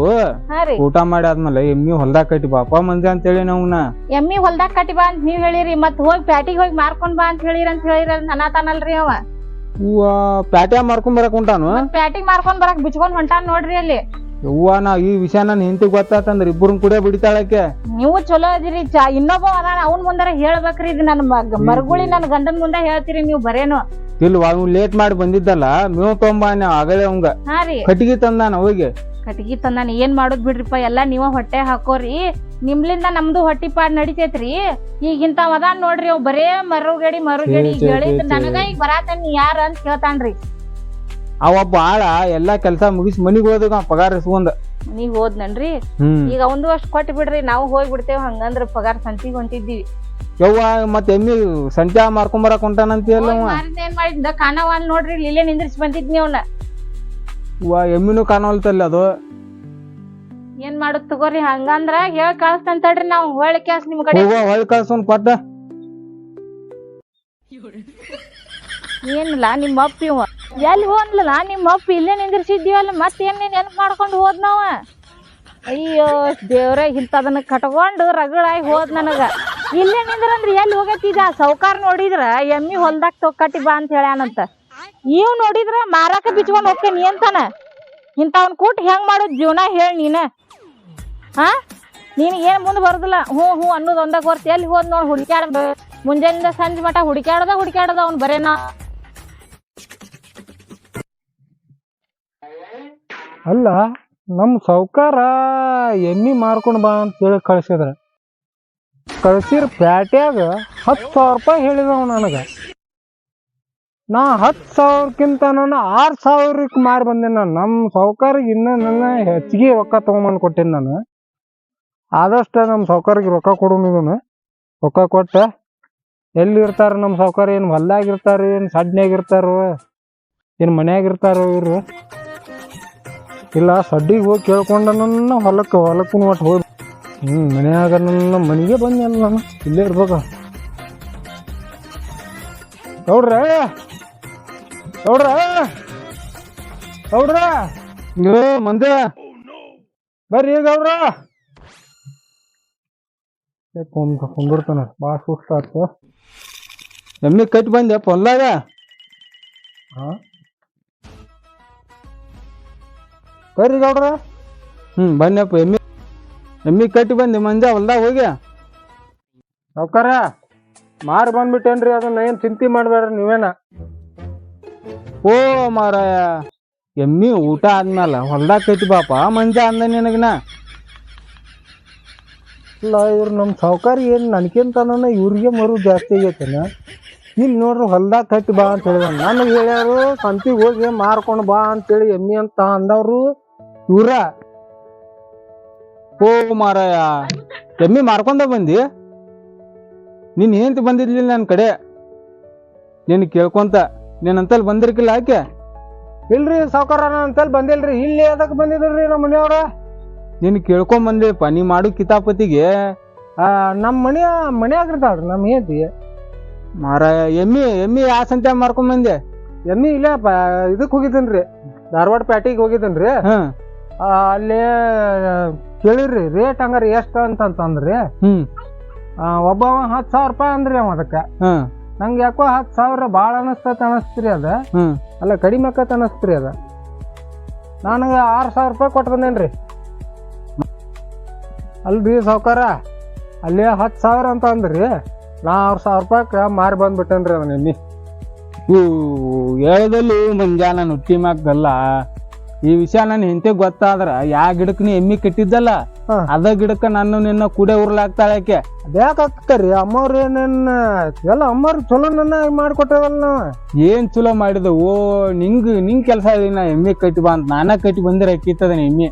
ಹಾ ರೀ. ಊಟ ಮಾಡಿ ಆದ್ಮೇಲೆ ಎಮ್ಮಿ ಹೊಲ್ದಾಗ ಕಟ್ಟಿ ಬಾಪ ಮಂಜ ಅಂತ ಹೇಳಿ ನಾವ್ನ ಎಮ್ಮಿ ಹೊಲ್ದಾಗ ಕಟ್ಟಿ ಬಾ ಅಂತ ನೀವ್ ಹೇಳಿರಿ ಮತ್ ಹೋಗಿ ಪ್ಯಾಟಿಗೆ ಹೋಗಿ ಮಾರ್ಕೊಂಡ್ ಬಾ ಅಂತ ಹೇಳಿರಿ ಅಂತ ಹೇಳಿರ ಅನಾತಾನಲ್ರಿ ಅವ. ಹೂವ ಮಾರ್ಕೊಂಡ್ ಬರಕ್ ಹೊಂಟಾನು? ಪ್ಯಾಟಿಗ್ ಮಾರ್ಕೊಂಡ್ ಬರಕ್ ಬಿಚ್ಕೊಂಡ್ ಹೊಂಟಾನ್ ನೋಡ್ರಿ ಅಲ್ಲಿ. ಯವ್ವ ನಾ ಈ ವಿಷಯ ನನ್ನ ಹೆಂಡತಿ ಗೊತ್ತಾತಂದ್ರ ಇಬ್ಬರನ್ ಕೂಡ ಬಿಡಿತಾಳಕ್ಕೆ ನೀವು ಚಲೋ ಅದಿರಿ ಚಾ ಇನ್ನೊಬ್ಬ ಅದಾನ ಅವ್ನ ಮುಂದಾರ ಹೇಳ್ಬೇಕ್ರಿ ಇದು ನನ್ನ ಮಗ. ಮರಗುಳಿ ನನ್ನ ಗಂಡನ್ ಮುಂದೆ ಹೇಳ್ತೀರಿ ನೀವು ಬರೇನು? ಇಲ್ವಾ ಅವ್ನು ಲೇಟ್ ಮಾಡಿ ಬಂದಿದ್ದಲ್ಲ ಮೇವ್ ತೊಂಬಾನ ಆಗಲೇ ಅವಂಗ. ಹಾ ರೀ ಕಟ್ಟಿಗೆ ತಂದಾನ ಹೋಗಿ ಕಟ್ಗಿ ತಂದಾನ ಏನ್ ಮಾಡೋದ್ ಬಿಡ್ರಿಪ್ಪ ಎಲ್ಲಾ ನೀವ ಹೊಟ್ಟೆ ಹಾಕೋರಿ. ನಿಮ್ಲಿಂದ ನಮ್ದು ಹೊಟ್ಟಿ ಪಾಡ್ ನಡಿತೈತ್ರಿ. ಈಗ ಇಂತಾವ್ ಅದಾನ್ ನೋಡ್ರಿ ಅವ್ ಬರೇ ಮರುಗಡಿ ಮರುಗಡಿ ಹೇಳಿದ್. ನನಗ ಈಗ ಬರಾತನ್ ಯಾರ ಅಂತ ಕೇಳ್ತಾನ್ರಿ. ಅವ ಬಾಳ ಎಲ್ಲಾ ಕೆಲಸ ಮುಗಿಸಿ ಮನಿಗ್ ಹೋದಾಗ ಪಗಾರ ಇಸ್ಕೊಂಡ. ನೀವ್ ಹೋದ್ನನ್ರಿ. ಹ್ಮ್. ಈಗ ಒಂದು ವರ್ಷ ಕೊಟ್ಟು ಬಿಡ್ರಿ ನಾವು ಹೋಗಿ ಬಿಡ್ತೇವ್ ಹಂಗಂದ್ರ ಪಗಾರ ಸಂತಿಗ್ ಹೊಂಟಿದ್ದೀವಿ ಯವ್ವ ಮತ್ತೆ ಎಮ್ಮಿ ಸಂತ್ಯಾ ಮಾರ್ಕೊಂಡ್ ಬರಕ್ ಹೊಂಟಾನಂತೀಯಲ್ಲ ಅವ ಮಾರಿದ ಏನ್ ಮಾಡಿದ್ದ ಖಾನಾವಾಲ್ ನೋಡ್ರಿ ಇಲ್ಲೇ ನಿಂದ್ರಿಸಿ ಬಂದಿದ್ನಿ ಅವ್ನ. ಹೂವ ಎಮ್ಮಿನೂ ಕಾಣವಲ್ತಲ್ಲ ಅದು. ಏನ್ ಮಾಡುದ್ ತಗೋರಿ ಹಂಗಂದ್ರ ಹೇಳ್ ಕಳಿಸ್ತಂತ ತಡ್ರಿ ನಾವ್ ಹೊಳ್ಳಿ ಕ್ಯಾಸ್ ನಿಮ್ ಕಡೆ. ಹೊಳ್ ಕಳ್ಸೋನ್ ಕೊಟ್ಟ. ಏನಿಲ್ಲ ನಿಮ್ಮ ಅಪ್ಪ ಇವ? ಎಲ್ಲಿ ಹೋದ್ಲಲ್ಲ ನಿಮ್ಮ ಅಪ್ಪ ಇಲ್ಲೇ ನಿಂದಿರ್ಸಿದ್ದೀವಲ್ಲ ಮತ್ತೇನ್ ನೆನಪು ಮಾಡ್ಕೊಂಡು ಹೋದ್ ನಾವ? ಅಯ್ಯೋ ದೇವ್ರ ಇಂಥದನ್ನ ಕಟ್ಕೊಂಡು ರಗಳಾಗಿ ಹೋದ್ ನನಗ. ಇಲ್ಲೇ ನಿಂದ್ರಂದ್ರೆ ಎಲ್ಲಿ ಹೋಗತ್ತಿದ ಸೌಕಾರ ನೋಡಿದ್ರ ಎಮ್ಮಿ ಹೊಲ್ದಾಗ ತೊಕ್ಕಟ್ಟಿ ಬಾ ಅಂತ ಹೇಳ್ಯಾನಂತ. ಇವ್ ನೋಡಿದ್ರ ಮಾರಾಕ ಬಿಚ್ಕೊಂಡ್ ಹೋಗ್ತೇನಿ ಅಂತಾನ. ಇಂಥವ್ನ ಕೂಟ್ ಹೆಂಗ್ ಮಾಡೋದ್ ಜೀವನ ಹೇಳಿ ನೀನ. ಹಾ? ನೀನ್ ಏನ್ ಮುಂದ್ ಬರುದಿಲ್ಲ. ಹ್ಞೂ ಹ್ಞೂ ಅನ್ನೋದು ಒಂದಾಗ ಹೊರ್ತು ಎಲ್ಲಿ ಹೋದ್ ನೋಡ್ ಹುಡುಕ್ಯಾಡ ಮುಂಜಾನಿಂದ ಸಂಜೆ ಮಟ ಹುಡುಕ್ಯಾಡದ ಹುಡುಕ್ಯಾಡದ ಅವ್ನು ಬರೇನ. ಅಲ್ಲ ನಮ್ಮ ಸಾವ್ಕಾರ ಎಮ್ಮಿ ಮಾರ್ಕೊಂಡು ಬಾ ಅಂತ ಹೇಳಿ ಕಳ್ಸಿದ್ರ. ಕಳ್ಸಿರ ಪ್ಯಾಟ್ಯಾಗ ಹತ್ತು ಸಾವಿರ ರೂಪಾಯಿ ಹೇಳಿದವ ನನಗೆ. ನಾ ಹತ್ತು ಸಾವಿರಕ್ಕಿಂತ ನಾನು ಆರು ಸಾವಿರಕ್ಕೆ ಮಾರಿ ಬಂದೇನ ನಾನು. ನಮ್ಮ ಸಾವ್ಕಾರಿಗೆ ಇನ್ನೂ ನನ್ನ ಹೆಚ್ಚಿಗೆ ರೊಕ್ಕ ತೊಗೊಂಬಂದು ಕೊಟ್ಟೇನೆ ನಾನು. ಆದಷ್ಟು ನಮ್ಮ ಸಾವ್ಕಾರಿಗೆ ರೊಕ್ಕ ಕೊಡು ಇದನ್ನು ರೊಕ್ಕ ಕೊಟ್ಟ ಎಲ್ಲಿರ್ತಾರೆ ನಮ್ಮ ಸಾವ್ಕಾರ? ಏನು ಹೊಲ್ದಾಗ ಇರ್ತಾರ ಏನು ಸಡ್ನ್ಯಾಗ ಏನು ಮನ್ಯಾಗ ಇವರು. ಇಲ್ಲ, ಸಡ್ಡಿಗೆ ಹೋಗಿ ಕೇಳ್ಕೊಂಡು ನನ್ನ ಹೊಲಕ್ಕೆ ಹೊಲಕ್ಕೂ ಒಟ್ಟು ಹೋಗಿ. ಹ್ಞೂ ಮನೆಯಾಗ ನನ್ನ ಮನೆಗೆ ಬಂದೆ ನಾನು. ಇಲ್ಲೇ ಇರ್ಬೇಕು. ಗೌಡ್ರ ಗೌಡ್ರ ಗೌಡ್ರ ಏ ಮಂದೆ ಬರ್ರಿ ಗೌಡ್ರ ಕುಂದ್ ಕುಂದಿರ್ತಾನ. ಭಾಳ ಸುಸ್ತಾತು ಎಮ್ಮಿ ಕಟ್ಟಿ ಬಂದೆ ಪೊಲ್ಲಾಗ ಹಾಂ? ಬರ್ರಿ ಗೌಡ್ರ ಹ್ಮ್ ಬನ್ನಪ್ಪ ಎಮ್ಮಿ ಎಮ್ಮಿ ಕಟ್ಟಿ ಬಂದೆ ಮಂಜ ಹೊಲ್ದಾಗ ಹೋಗಿ. ಸಾವ್ಕಾರ ಮಾರಿ ಬಂದ್ಬಿಟ್ಟೇನ್ರಿ ಅದನ್ನ ಏನು ಚಿಂತೆ ಮಾಡಬೇಡ್ರಿ ನೀವೇನ? ಓ ಮಾರಾಯ. ಎಮ್ಮಿ ಊಟ ಆದ್ಮೇಲೆ ಹೊಲ್ದಾಗ ಕೈತಿ ಬಾಪ ಮಂಜ ಅಂದ ನಿನಗನ. ಇಲ್ಲ ಇವ್ರು ನಮ್ಮ ಸಾವುಕಾರ ಏನು ನನಗಿಂತನ ಇವ್ರಿಗೆ ಮರು ಜಾಸ್ತಿ ಆಗೈತೇನ? ಇಲ್ಲಿ ನೋಡ್ರಿ ಹೊಲ್ದಾಗ ಕಟ್ಟಿ ಬಾ ಅಂತ ಹೇಳಿದ ನನಗೆ ಹೇಳ್ಯಾರು ಸಂತಿಗೆ ಹೋಗಿ ಮಾರ್ಕೊಂಡು ಬಾ ಅಂತೇಳಿ ಎಮ್ಮಿ ಅಂತ ಅಂದವ್ರು ಇವ್ರ. ಓ ಮಾರಾಯ. ಎಮ್ಮಿ ಮಾರ್ಕೊಂಡ ಬಂದಿ? ನೀನ್ ಹೆಂತ ಬಂದಿದ್ಲಿಲ್ಲ ನನ್ನ ಕಡೆ? ನೀನು ಕೇಳ್ಕೊಂತ. ನೀನಂತಲ್ಲಿ ಬಂದಿರ್ಕಿಲ್ಲ ಆಕೆ? ಇಲ್ರಿ ಸಾವುಕಾರ ಅಂತಲ್ಲಿ ಬಂದಿಲ್ರಿ. ಇಲ್ಲಿ ಅದಕ್ಕೆ ಬಂದಿದ್ರಿ ನಮ್ಮ ಮನೆಯವ್ರ. ನೀನ್ ಕೇಳ್ಕೊಂಡ್ ಬಂದಿಪ್ಪ ನೀ ಮಾಡು ಕಿತಾಪತಿಗೆ. ನಮ್ಮ ಮನೆಯ ಮನ್ಯಾಗ ಇರ್ತಾಳ್ರಿ ನಮ್ಮ ಹೆಂಡತಿ. ಮಾರ ಎಮ್ಮಿ ಎಮ್ಮಿ ಯಾವ ಸಂತೆ ಮಾರ್ಕೊಂಡ್ ಬಂದೆ? ಎಮ್ಮಿ ಇಲ್ಲೇ ಪ ಇದಕ್ಕೆ ಹೋಗಿದ್ದೇನ್ರಿ. ಧಾರವಾಡ ಪ್ಯಾಟಿಗೆ ಹೋಗಿದ್ದೇನ್ರಿ. ಆ, ಅಲ್ಲಿ ಕೇಳಿರಿ ರೇಟ್ ಹಂಗಾರ ಎಷ್ಟು ಅಂತಂತಂದ್ರಿ. ಹ್ಮ್. ಆ, ಒಬ್ಬವ ಹತ್ತು ಸಾವಿರ ರೂಪಾಯಿ ಅಂದ್ರಿ ಅವ ಅದಕ್ಕೆ. ನಂಗೆ ಯಾಕೋ ಹತ್ತು ಸಾವಿರ ಭಾಳ ಅನಸ್ತೈತೆ ಅನಸ್ತ್ರಿ ಅದ. ಹ್ಮ್. ಅಲ್ಲ ಕಡಿಮೆ ಆಕತ್ ಅನಸ್ತ್ರಿ ಅದ. ನನಗೆ ಆರು ಸಾವಿರ ರೂಪಾಯಿ ಕೊಟ್ಟು ಬಂದೇನ್ರಿ. ಅಲ್ರಿ ಸಾವ್ಕಾರ ಅಲ್ಲಿ ಹತ್ತು ಸಾವಿರ ಅಂತ ಅಂದ್ರಿ. ನಾ ಆರು ಸಾವಿರ ರೂಪಾಯಿಗೆ ಮಾರಿ ಬಂದ್ಬಿಟ್ಟೇನ್ರಿ ಅವನಿ ಎಮ್ಮಿ ಇವು ಹೇಳದಲ್ಲಿ ಮುಂಜಾನೆ ನುಟ್ಟಿ ಮ್ಯಾಗಲ್ಲ ಈ ವಿಷಯ ನನ್ನ ಹೆಂಡತಿ ಗೊತ್ತಾದ್ರ ಯಾ ಗಿಡಕ್ ನೀ ಎಮ್ಮಿ ಕಟ್ಟಿದ್ದಲ್ಲ ಹಾ. ಅದ ಗಿಡಕ್ಕ ನನ್ನ ನಿನ್ನ ಕೂಡೆ ಉರ್ಲಾಗ್ತಾಳೆ ಆಕೆ. ಅದ್ಯಾಕಾಗ್ತಾರಿ ಅಮ್ಮವ್ರು ಏನೇನು ಎಲ್ಲ ಅಮ್ಮವ್ರ ಚಲೋ ನನ್ನ ಮಾಡಿಕೊಟ್ಟೇವಲ್ಲ ನಾವು. ಏನ್ ಚಲೋ ಮಾಡಿದ? ಓ ನಿಂಗ್ ನಿಂಗ್ ಕೆಲಸ ನಾ ಎಮ್ಮಿ ಕಟ್ಟಿ ಬಾ ಅಂತ ನಾನ ಕಟ್ಟಿ ಬಂದಿರ ಕಿತ್ತದನ ಎಮ್ಮಿ.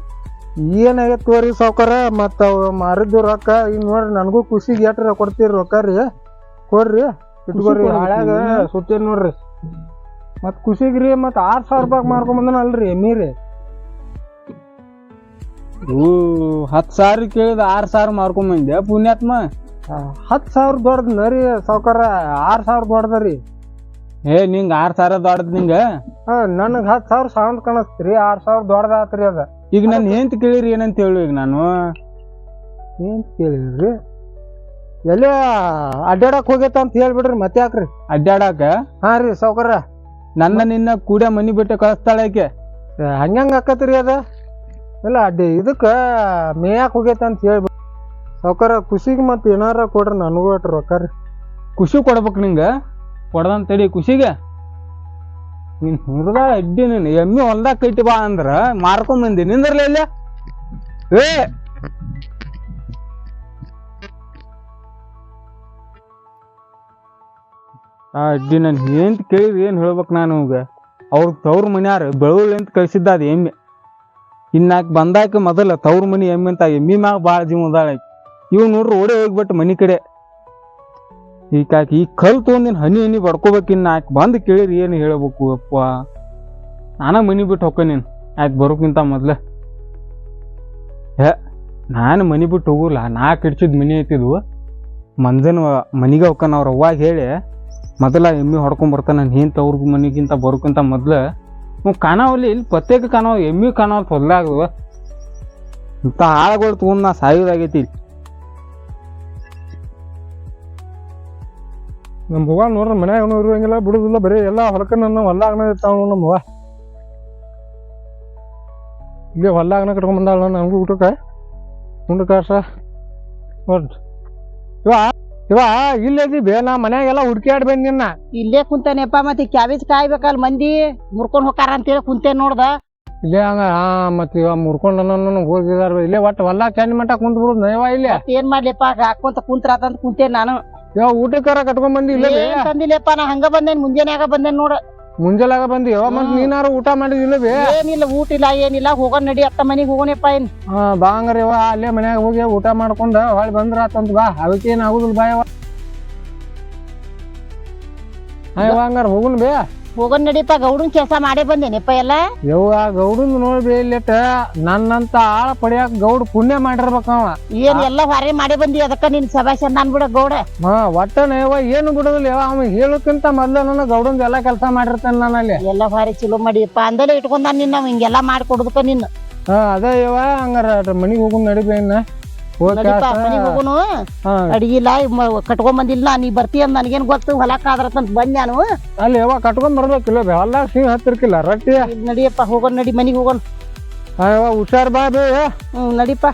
ಏನಾಗೈತೆ ತೋರಿ ಸಾವ್ಕಾರ ಮತ್ತು ಅವು ಮಾರಿದ್ದು ರೊಕ್ಕ ಈಗ ನೋಡ್ರಿ ನನಗೂ ಖುಷಿಗೆ ಎಟ್ರ ಕೊಡ್ತೀರಿ ರೊಕ್ಕ ರೀ. ಕೊಡ್ರಿ ಇಟ್ಕೊರಿ ನೀನು. ಸುತ್ತಿ ನೋಡ್ರಿ ಖುಷಿಗೆ ರೀ ಮತ್ ಆರು ಸಾವಿರ ರೂಪಾಯಿ ಮಾರ್ಕೊಂಡ್ ಬಂದನ ಅಲ್ರಿ ಎಮ್ಮಿ ರೀ ಇವು ಹತ್ತು ಸಾವಿರ ಕೇಳಿದ ಆರು ಸಾವಿರ ಮಾರ್ಕೊಂಬಂದೆ ಪುಣ್ಯಾತ್ಮ. ಹತ್ತು ಸಾವಿರ ದೊಡ್ಡದ ನರಿ ಸಾವ್ಕಾರ ಆರು ಸಾವಿರ ದೊಡ್ಡದ್ರಿ ಏ ನಿಂಗೆ ಆರು ಸಾವಿರ ದೊಡ್ಡದು ನಿಂಗೆ? ನನಗೆ ಹತ್ತು ಸಾವಿರ ಸೌಂಡ್ ಕಾಣಿಸ್ತ್ರಿ ಆರು ಸಾವಿರ ದೊಡ್ಡದಾತ್ರಿ ಅದ. ಈಗ ನಾನು ಏಂತ ಕೇಳಿರಿ ಏನಂತ ಹೇಳು ಈಗ ನಾನು. ಏನ್ ಕೇಳಿರಿ ಎಲ್ಲೇ ಅಡ್ಡಾಡಕ್ ಹೋಗೈತ ಅಂತ ಹೇಳ್ಬಿಡ್ರಿ ಮತ್ತೆ ಯಾಕ್ರಿ? ಅಡ್ಡಾಡಕ್ಕೆ ಹಾ ರೀ ಸಾವ್ಕಾರ. ನನ್ನ ನಿನ್ನ ಕೂಡ ಮನಿ ಬಿಟ್ಟು ಕಳಿಸ್ತಾಳೆ ಆಕೆ. ಹಂಗಂಗ ಆಕತ್ರಿ ಅದ? ಇಲ್ಲ ಅಡ್ಡಿ ಇದಕ್ಕ ಮೇಯಾಕ್ ಹೋಗೈತೆ ಅಂತ ಹೇಳ್ಬ ಸಾವ್ಕಾರ ಖುಷಿಗೆ ಮತ್ತೆ ಏನಾರ ಕೊಡ್ರಿ ನನಗೂ ಅಟ್ ರೊಕ್ಕ ರೀ. ಖುಷಿ ಕೊಡ್ಬೇಕು ನಿಂಗೆ? ಕೊಡದಂತೇಳಿ ಖುಷಿಗೆ. ನೀನು ಹುಡ್ದ ಅಡ್ಡಿ ನೀನು ಎಮ್ಮಿ ಹೊಲ್ದಾಗ ಕೈಟಿ ಬಾ ಅಂದ್ರ ಮಾರ್ಕೊಂಡ್ ಬಂದಿ. ನಿಂದ್ರಲ್ಲ ಇಲ್ಲ? ಏ ಆ ಅಡ್ಡಿ ನಾನು ಹೆಂತ ಕೇಳಿದ್ರೆ ಏನು ಹೇಳ್ಬೇಕು ನಾನು ಈಗ? ಅವ್ರ ತವ್ರ ಮನ್ಯಾರ ಬೆಳ್ಳುಳ್ಳಿ ಅಂತ ಕಳ್ಸಿದ್ದ ಅದು ಎಮ್ಮೆ ಇನ್ನಾಕ ಬಂದಾಕ ಮೊದಲ ತವ್ರ ಮನಿ ಎಮ್ಮೆ ಅಂತ ಎಮ್ಮಿ ಮ್ಯಾಗ ಭಾಳ ಜೀವ ಅದಾಳ. ಇವ್ ನೋಡ್ರಿ ಓಡೇ ಹೋಗ್ಬಿಟ್ಟು ಮನಿ ಕಡೆ. ಈಗ ಈ ಕಲ್ ತೊಗೊಂದಿನ ಹನಿ ಹನಿ ಬಡ್ಕೋಬೇಕು ಇನ್ನು ಆಕೆ ಬಂದು ಕೇಳಿರಿ ಏನು ಹೇಳ್ಬೇಕು ಅಪ್ಪ? ನಾನ ಮನಿ ಬಿಟ್ಟು ಹೊಕ್ಕ ನೀನು ಆಕೆ ಬರೋಕ್ಕಿಂತ ಮೊದಲ. ಹೇ, ನಾನು ಮನಿ ಬಿಟ್ಟು ಹೋಗಲ್ಲ. ನಾ ಕಿಡ್ಸಿದ ಮನಿ ಐತಿದ್ವು ಮಂಜನ್ ಮನಿಗೆ ಹೊಕ್ಕನ ಅವ್ರ ಅವ್ವಾಗ ಹೇಳಿ. ಮೊದಲ ಎಮ್ಮೆ ಹೊಡ್ಕೊಂಡ್ ಬರ್ತಾನೆ, ನಾನು ಏನ್ ತವ್ರ ಮನಿಗಿಂತ ಬರೋಕ್ಕಿಂತ ಮೊದಲು. ನಾವು ಕಾಣಾವಲ್ಲಿ ಇಲ್ಲಿ ಪ್ರತ್ಯೇಕ ಕಾಣವ, ಎಮ್ಮೆ ಕಾಣೋ ತೊಲ್ಲಾಗವ ಇಂಥ ಆಳುಗಳು ತೊಗೊಂಡು ನಾ ಸಾಯೋದಾಗೈತಿ ಇಲ್ಲಿ. ನಮ್ಮ ಹೂವ ನೋಡ್ರಿ, ಮನ್ಯಾಗ ಇರುವಂಗಿಲ್ಲ ಬಿಡುದಿಲ್ಲ, ಬರೀ ಎಲ್ಲ ಹೊಲಕ್ಕ ನನ್ನ ಹೊಲ್ಲಾಗನ ಇರ್ತಾವ ನಮ್ಮ ಹೂವ. ಇಲ್ಲಿ ಹೊಲ್ಲಾಗನ ಕಟ್ಕೊಂಡ್ ಬಂದಾಳ ನಮಗೂ ಊಟಕ್ಕೆ. ಉಂಡು ಕಾಸ ನೋಡ್ರಿ. ಇವ ಇವ ಇಲ್ಲದಿ ಬೇ ನಾ ಮನ್ಯಾಗೆಲ್ಲ ಹುಡ್ಕ್ಯಾಡ್ ಬಂದಿನ ಇಲ್ಲೇ ಕುಂತಾನೆಪ್ಪ ಮತ್ತೆ ಕ್ಯಾಬೇಜ್ ಕಾಯ್ಬೇಕಲ್ ಮಂದಿ? ಮುರ್ಕೊಂಡ್ ಹೋಗಾರ ಅಂತೇಳಿ ಕುಂತೇನ್ ನೋಡ್ದ? ಇಲ್ಲೇ ಹಂಗ ಹಾ ಮತ್ ಇವ ಮುರ್ಕೊಂಡ ನನ್ನ ಹೋಗಿದಾರ ಇಲ್ಲೇ ಒಟ್ಟು ಹೊಲ ಚಂದ ಮಟ್ಟ ಕುಂತ್ ಬಿಡುದ್ ನಯವ ಇಲ್ಲೇ. ಏನ್ ಮಾಡ್ಲಿಪ್ಪ? ಹಾಕೊಂತ ಕುಂತ್ರಾತಂತ ಕುಂತೇನ್ ನಾನು. ಇವ ಊಟಕ್ಕಾರ ಕಟ್ಕೊಂಡ್ ಬಂದಿ ಇಲ್ಲ ತಂದಿಲ್ಲಪ್ಪ ನಾ ಹಂಗ ಬಂದೇನ್ ಮುಂಜಾನ್ಯಾಗ ಬಂದೇನ್ ನೋಡ. ಮುಂಜಾಲಾಗ ಬಂದಿ ಇವ ಮತ್ ನೀನಾರು ಊಟ ಮಾಡಿದಿಲ್ಲ ಬೇ? ಏನಿಲ್ಲ ಊಟ ಇಲ್ಲ ಏನಿಲ್ಲ. ಹೋಗೋಣ ನಡಿ ಅತ್ತ ಮನೆಗೆ ಹೋಗೋಣಪ್ಪ ಏನ್ ಹಾ ಬಾ ಹಂಗಾರ ಅಲ್ಲೇ ಮನ್ಯಾಗ ಹೋಗಿ ಊಟ ಮಾಡ್ಕೊಂಡ ಹೊಳ್ ಬಂದ್ರ ಆತಂತ ಬಾ. ಅದಕ್ಕೆ ಏನ್ ಆಗುದಿಲ್ಲ ಬಾ ಹಾ ಇವ ಹಂಗಾರ ಹೋಗುನ್ ಬೇ. ಹೋಗೋಣ ನಡಿಪ್ಪ ಗೌಡನ್ ಕೆಲಸ ಮಾಡೇ ಬಂದೇನಿಪ್ಪ ಎಲ್ಲ? ಯವ್ವ ಗೌಡನ್ ನೋಡ್ಬೇ ಇಲ್ಲಿಟ ನನ್ನಂತ ಆಳ ಪಡಿಯಾಕ ಗೌಡ ಪುಣ್ಯ ಮಾಡಿರ್ಬೇಕ ಅವ ಏನ್ ಎಲ್ಲ ಹೊರೆ ಮಾಡಿ ಬಂದಿ ಅದಕ್ಕ ನಿನ್ ಸಭಾಷನ್ ನಾನ್ ಬಿಡ ಗೌಡ? ಹಾ ಒಟ್ಟನ ಯವ್ವ ಏನು ಬಿಡೋದಿಲ್ಲ ಯವ್ವ ಅವ ಹೇಳೋಕ್ಕಿಂತ ಮೊದ್ಲ ನಾನು ಗೌಡಂದ ಎಲ್ಲಾ ಕೆಲಸ ಮಾಡಿರ್ತೇನೆ ನಾನು ಅಲ್ಲಿ. ಎಲ್ಲ ಹೊರೆ ಚಲೋ ಮಾಡಿಪ್ಪ ಅಂದಲೇ ಇಟ್ಕೊಂಡ ನಿನ್ನ ಹಿಂಗೆಲ್ಲ ಮಾಡ್ಕೊಡುದಕ್ಕ ನಿನ್ನ. ಹಾ ಅದೇ ಯವ್ವ ಹಂಗಾರ ಮನಿಗೆ ಹೋಗುನ್ ನಡಿಬೇನ ನಡಿಪ ಮನಿಗ್ ಹೋಗುನು? ಅಡಿಗಿಲ್ಲ ಕಟ್ಕೊಂಡ್ ಬಂದಿಲ್ಲ ನೀ ಬರ್ತೀಯ ಅಂತ ನನಗೇನ್ ಗೊತ್ತು? ಹೊಲ ಆದ್ರತಂತ ಬಂದ್ ನಾನು. ಅಲ್ಲಿ ಯವ್ವ ಕಟ್ಕೊಂಡ್ ಬರ್ಬೇಕಿಲ್ಲ ಹೊಲ್ದಾಗ ಸಿಂಗ್ ಹತ್ತಿರ್ಕಿಲ್ಲ ರೊಟ್ಟಿ. ನಡಿಯಪ್ಪ ಹೋಗೋಣ ನಡಿ ಮನಿಗ್ ಹೋಗೋಣ ಹುಷಾರ್ ಬಾ ಬೇ. ಹ್ಮ್ ನಡಿಪ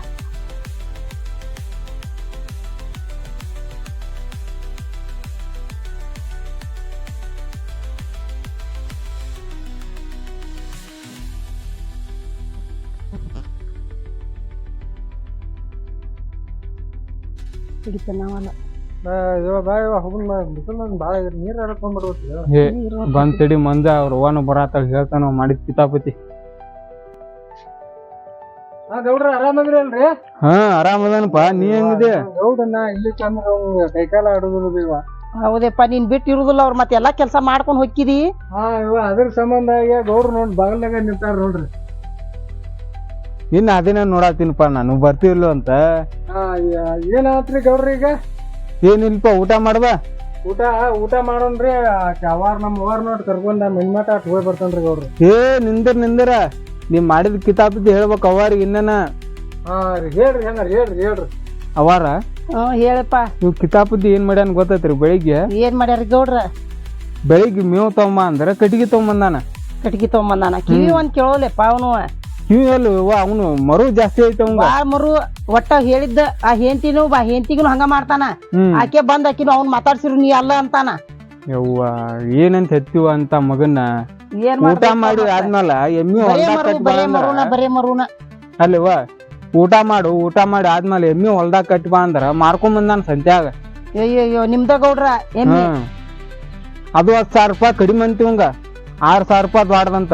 ಬರ್ಬೇಕು ಹೇ ಬಂದ್ ತಡಿ ಮಂದ ಅವ್ರ ಅವ್ವನು ಬರತ್ತ ಹೇಳ್ತಾನ ಮಾಡಿದ ಕಿತಾಪತಿ ಹಾ ಗೌಡ್ರ ಆರಾಮದ್ರಿ ಅಲ್ರಿ? ಹಾ ಆರಾಮದನಪ್ಪ ನೀ ಹೆಂಗಿದೆ ಗೌಡನ್ನ ಇಲ್ಲಿ ಚಂದ್ರ ಕೈಕಾಲ ಆಡುದಿಲ್ಲ ಇವ ಹೌದಪ್ಪ ನೀನ್ ಬಿಟ್ಟು ಇರುದಿಲ್ಲ ಅವ್ರ ಮತ್ತೆ ಎಲ್ಲಾ ಕೆಲಸ ಮಾಡ್ಕೊಂಡ್ ಹೋಗಿದಿ ಹಾ ಇವ ಅದ್ರ ಸಂಬಂಧ ಆಗಿ ಗೌಡ್ರು ನೋಡ್ ಬಗಲ್ದಾಗ ನಿಂತಾರ ನೋಡ್ರಿ. ಇನ್ನ ಅದೇನ ನೋಡಾತೀನಪ್ಪ ನಾನು ಬರ್ತಿರ್ಲು ಅಂತ. ಏನಾತ್ರಿ ಗೌರ್ರಿ ಈಗ? ಏನಿಲ್ಪ ಊಟ ಮಾಡ್ದ? ಊಟ ಊಟ ಮಾಡೋಣ್ರಿ ಅವಾರ್ ನಮ್ಮ ಅವಾರ್ ನೋಡ್ ಕರ್ಕೊಂಡ ಮಿನ್ಮಟ ಅಟ್ ಹೋಗಿ ಬರ್ತಾನ್ರಿ ಗೌಡ್ರು. ಏ ನಿಂದರ್ ನಿಂದರ. ನೀ ಮಾಡಿದ ಕಿತಾಬಿದ್ದು ಹೇಳ್ಬೇಕು ಅವಾರಿಗೆ ಇನ್ನನ. ಹಾ ರೀ ಹೇಳ್ರಿ ಹೆಂಗಾರ ಹೇಳ್ರಿ ಹೇಳ್ರಿ. ಅವಾರ ಹೇಳಪ್ಪ. ನೀವು ಕಿತಾಬಿದ್ದು ಏನ್ ಮಾಡ್ಯಾನ ಗೊತ್ತೈತ್ರಿ ಬೆಳಿಗ್ಗೆ? ಏನ್ ಮಾಡ್ಯಾರ ಗೌಡ್ರ? ಬೆಳಿಗ್ಗೆ ಮೇವ್ ತಗೊಂಬ ಅಂದ್ರೆ ಕಟ್ಟಿಗೆ ತಗೊಂಬಂದಾನ. ಕಟ್ಗಿ ತಗೊಂಬಂದಾನ? ಕಿವಿ ಒಂದ್ ಕೇಳೋಲೆಪ್ಪ ಅವನು. ಇವ್ ಎಲ್ಲಿ? ಅವನು ಮರು ಜಾಸ್ತಿ ಐತೆ ಬಾಳ್ ಮರು ಒಟ್ಟ ಹೇಳಿದ್ದ ಆ ಹೆಂಡತಿನು ಬಾ ಹೆಂಡತಿಗೂ ಹಂಗ ಮಾಡ್ತಾನ. ಆಕೆ ಬಂದ್ ಆಕಿನು ಅವ್ನ್ ಮಾತಾಡ್ಸಿರು ನೀ ಅಲ್ಲ ಅಂತಾನ. ಯವ್ವ ಏನಂತ ಹೆತ್ತಿವ ಅಂತ ಮಗನ್ನ? ಏನ್ ಊಟ ಮಾಡಿ? ಆದ್ಮೇಲ ಎಮ್ಮಿ ಬರೇ ಹೊಲ್ದಾಗ ಮರು ಕಟ್ ಬರೇ ಬಾ ಮರುನ ಬರೇ ಮರುನ. ಅಲ್ಲಿವ ಊಟ ಮಾಡು ಊಟ ಮಾಡಿ ಆದ್ಮೇಲೆ ಎಮ್ಮಿ ಹೊಲ್ದಾಗ ಕಟ್ ಬಾ ಅಂದ್ರ ಮಾರ್ಕೊಂಡ್ ಬಂದಾನ ಸಂತ್ಯಾಗ. ಅಯ್ಯಯ್ಯೋ ಅಯ್ಯೋ ನಿಮ್ದ ಗೌಡ್ರ ಎಮ್ಮಿ. ಹ್ಮ್. ಅದು ಹತ್ತು ಸಾವಿರ ರೂಪಾಯಿ ಕಡಿಮೆ ಅಂತೀವಂಗ ಆರ್ ಸಾವಿರ ರೂಪಾಯಿ ದೊಡ್ಡದಂತ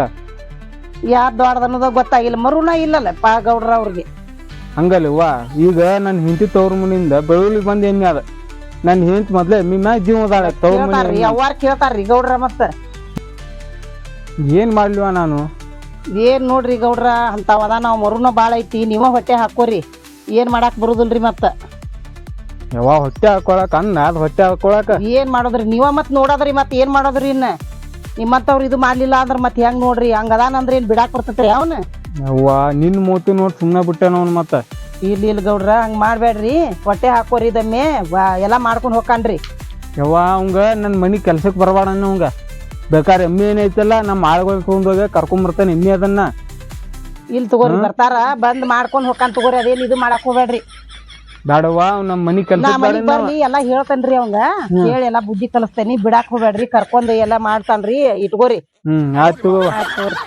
ಯಾರ್ ದೊಡ್ಡದ ಅನ್ನೋದ ಗೊತ್ತಾಗಿಲ್ಲ. ಮರುನ ಇಲ್ಲಲ್ಲ ಪಾ ಗೌಡ್ರ ಅವ್ರಿಗೆ ಹಂಗಲ್ವಾ ಈಗ ನನ್ನ ಹೆಂಡತಿ ತವ್ರ ಮುನಿಂದ ಬೆಳ್ಳುಳ್ಳಿ ಬಂದ ಎಮ್ಮೆ ಅದ. ನನ್ನ ಹೆಂಡತಿ ಮೊದ್ಲೇ ಎಮ್ಮಿ ಮ್ಯಾಗ ಜೀವ ಅದಾಳ ತವ್ರ ಕೇಳ್ತಾರ್ರಿ ಮನಿ ಅವ್ವಾರ್ ಕೇಳ್ತಾರ್ರಿ ಗೌಡ್ರ ಮತ್ತ. ಏನ್ ಮಾಡ್ಲಿವ ನಾನು? ಏನ್ ನೋಡ್ರಿ ಗೌಡ್ರ ಅಂತ ಅದ ನಾವು ಮರುನ ಭಾಳ ಐತಿ ನೀವ ಹೊಟ್ಟೆ ಹಾಕೋರಿ. ಏನ್ ಮಾಡಾಕ್ ಬರುದಿಲ್ರಿ ಮತ್ತ. ಯಾವ ಹೊಟ್ಟೆ ಹಾಕೊಳಕ್ ಅನ್ನ ಅದ್ ಹೊಟ್ಟೆ ಹಾಕೊಳಕ. ಏನ್ ಮಾಡೋದ್ರಿ ನೀವ ಮತ್ ನೋಡೋದ್ರಿ ಮತ್ ಏನ್ ಮಾಡೋದ್ರಿ ಇನ್ನ? ನಿಮ್ಮಂತವ್ರು ಇದು ಮಾಡ್ಲಿಲ್ಲ ಅಂದ್ರ ಮತ್ತೆ ಹೆಂಗ್ ನೋಡ್ರಿ? ಹಂಗ ಅಂದ್ರೆ ಏನ್ ಬಿಡಾಕ್ ಬರ್ತೈತ್ರಿ ಅವನು? ಅವ್ವ ನಿನ್ ಮೂತಿ ನೋಡ್ ಸುಮ್ನೆ ಬಿಟ್ಟೇನ ಅವ್ನು ಮತ್ತ? ಇಲ್ಲಿ ಇಲ್ಲಿ ಗೌಡ್ರ ಹಂಗ್ ಮಾಡ್ಬೇಡ್ರಿ ಹೊಟ್ಟೆ ಹಾಕೋರಿ ಇದಮ್ಮೆ. ಎಲ್ಲಾ ಮಾಡ್ಕೊಂಡ್ ಹೋಗ್ಕನ್ರಿ ಯವ್ವ ಅವಂಗ ನನ್ನ ಮನಿ ಕೆಲ್ಸಕ್ಕೆ ಬರಬಾಡ ಅವಂಗ. ಬೇಕಾದ್ರೆ ಎಮ್ಮೆ ಏನೈತಲ್ಲ ನಮ್ಮ ಆಳುಗಳು ತೊಗೊಂಡೋಗಿ ಕರ್ಕೊಂಬರ್ತಾನೆ ಎಮ್ಮೆ ಅದನ್ನ. ಇಲ್ಲಿ ತಗೋರಿ ಬರ್ತಾರ. ಬಂದ್ ಮಾಡ್ಕೊಂಡ್ ಹೋಗ್ಕನ್ ತಗೋರಿ ಅದೇನ್ ಇದು ಮಾಡಾಕ್ ಹೋಗ್ಬೇಡ್ರಿ ಬೇಡವ್ವ ನಮ್ಮ ಮನಿ ನಾ ಕೆಲ್ಸಕ್ಕೆ ಮನಿಗ್ ಬರ್ಲಿ ಎಲ್ಲಾ ಹೇಳ್ತೇನ್ರಿ ಅವಂಗ. ಹೇಳಿ ಎಲ್ಲಾ ಬುದ್ಧಿ ಕಲಿಸ್ತೇನಿ ಬಿಡಾಕ್ ಹೋಗ್ಬೇಡ್ರಿ ಕರ್ಕೊಂಡ್ ಎಲ್ಲಾ ಮಾಡ್ತಾನ್ರಿ ಇಟ್ಕೋರಿ ಹ್ಮ್ ಆಯ್ತು ಆಯ್ತ್ ತಗೋರಿ.